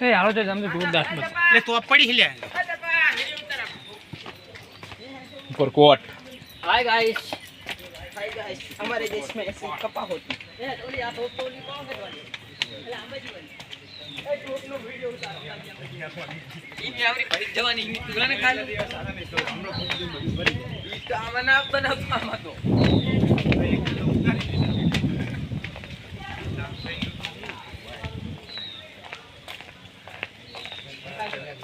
એ હાલો તો તમને જોરદાર બસ એટલે તો પડી લે ઉપર કોટ हाय गाइस हाय गाइस हमारे देश में ऐसी कपा होती है थोड़ी आप थोड़ी कौन से वाली अरे अंबाजी वाली ए तो अपनो वीडियो उतारो इनकी आवरी भरी जवानी इनकी तुलना खा ली इसका मना बना पामा तो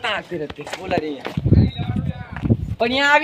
તા હાલો રહેતી બોલા રહી પણ અહીંયા આવી